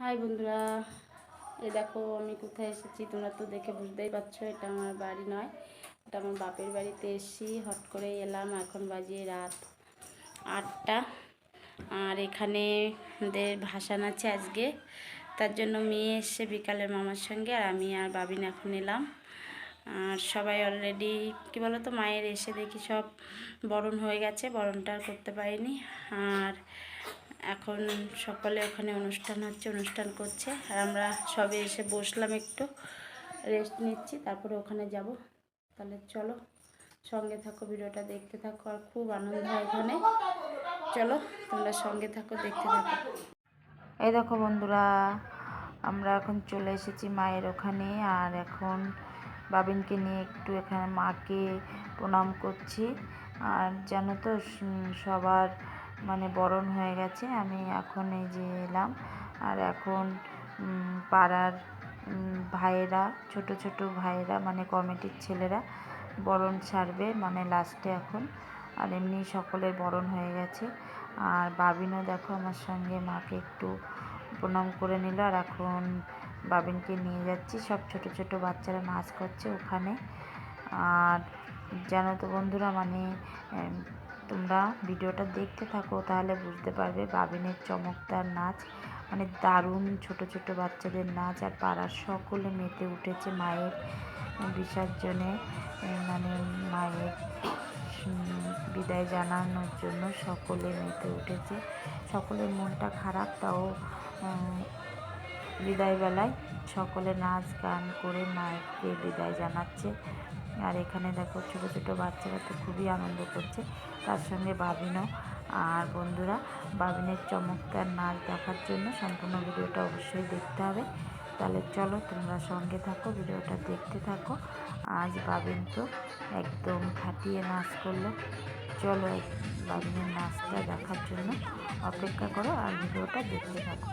High বন্ধুরা, এ দেখো আমি কোথায় এসেছি, তোমরা তো দেখে বুঝতেই পারছ, এটা আমার বাড়ি নয়, এটা আমার বাপের বাড়িতে এসেছি, হট করে এলাম, এখন বাজিয়ে রাত আটটা, আর এখানে ওদের ভাসান আছে আজকে, তার জন্য মেয়ে এসছে বিকালের মামার সঙ্গে, আর আমি আর বাবিন এখন এলাম, আর সবাই অলরেডি কী বলো তো মায়ের এসে দেখি সব বরণ হয়ে গেছে, বরণটা করতে পারিনি, আর এখন সকালে ওখানে অনুষ্ঠান হচ্ছে, অনুষ্ঠান করছে। আর আমরা সবে এসে বসলাম একটু রেস্ট নিচ্ছি, তারপরে ওখানে যাব। তাহলে চলো, সঙ্গে থাকো, ভিডিওটা দেখতে থাকো, আর খুব আনন্দ হয় ওখানে চলো, তোমরা সঙ্গে থাকো, দেখতে থাকো। এই দেখো বন্ধুরা, আমরা এখন চলে এসেছি মায়ের ওখানে, আর এখন বাবিনকে নিয়ে একটু এখানে মাকে প্রণাম করছি। আর জানো তো সবার মানে বরণ হয়ে গেছে, আমি এখন এই যে এলাম। আর এখন পাড়ার ভাইয়েরা, ছোট ছোট ভাইয়েরা মানে কমিটির ছেলেরা বরণ ছাড়বে মানে লাস্টে এখন। আর এমনি সকলের বরণ হয়ে গেছে। আর বাবিনও দেখো আমার সঙ্গে মাকে একটু প্রণাম করে নিল। আর এখন বাবিনকে নিয়ে যাচ্ছি। সব ছোট ছোট বাচ্চারা নাচ করছে ওখানে। আর জানো তো বন্ধুরা মানে তোমরা ভিডিওটা দেখতে থাকো, তাহলে বুঝতে পারবে বাবিনের চমকদার নাচ। মানে দারুণ ছোট ছোট বাচ্চাদের নাচ আর পাড়ার সকলে মেতে উঠেছে মায়ের বিসর্জনে। মানে মায়ের বিদায় জানানোর জন্য সকলে মেতে উঠেছে। সকলের মনটা খারাপ, তাও বিদায়বেলায় সকলে নাচ, গান করে মায়েরকে বিদায় জানাচ্ছে। আর এখানে দেখো ছোটো ছোটো বাচ্চারা তো খুবই আনন্দ করছে। তার সঙ্গে বাবিনও আর বন্ধুরা, বাবিনের চমৎকার নাচ দেখার জন্য সম্পূর্ণ ভিডিওটা অবশ্যই দেখতে হবে। তাহলে চলো তোমরা সঙ্গে থাকো, ভিডিওটা দেখতে থাকো। আজ বাবিন তো একদম খাটিয়ে নাচ করল। চলো বাবিনের নাচটা দেখার জন্য অপেক্ষা করো আর ভিডিওটা দেখতে থাকো।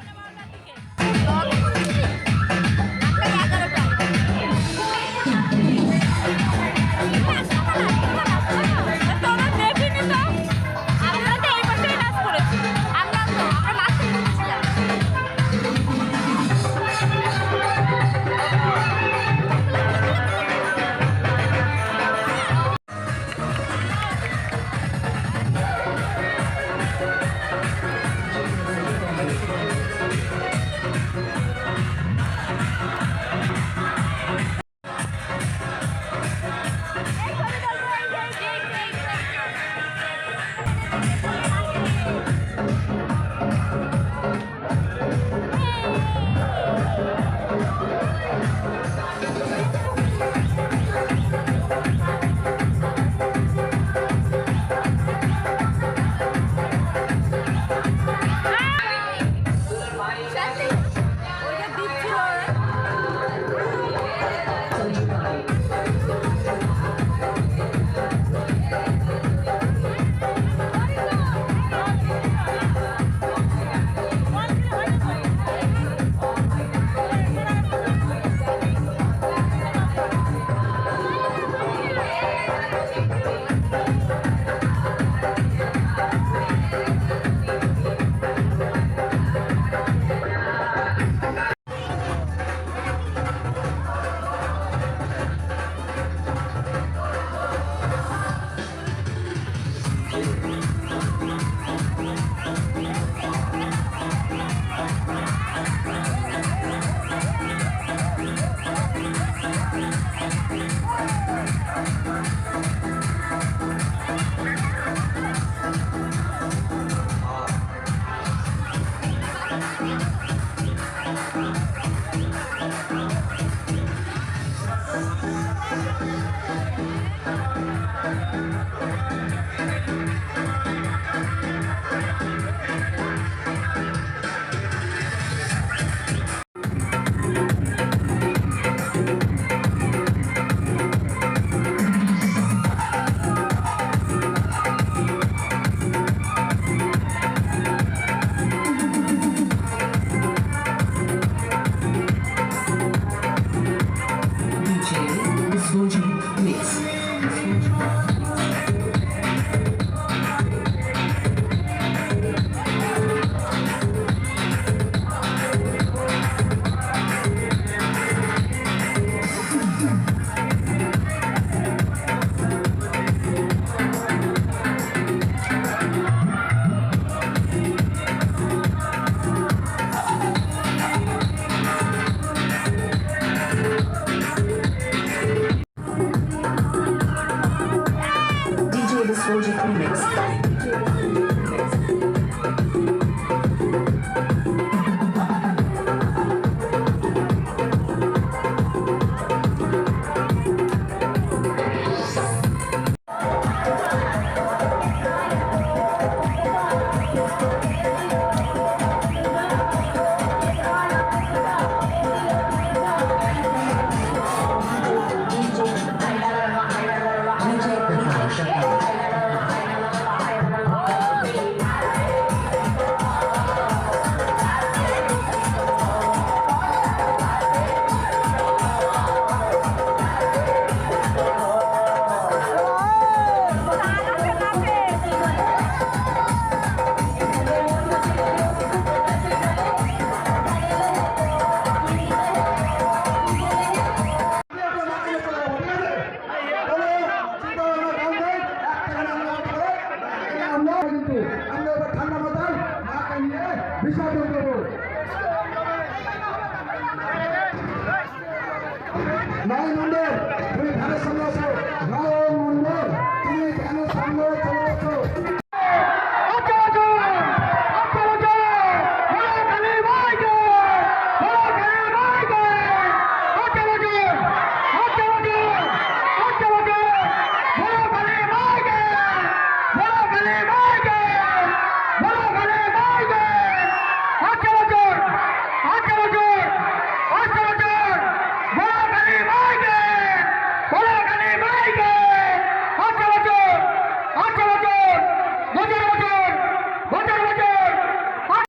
নয় নম্বর তুমি ধানের সামনে আসো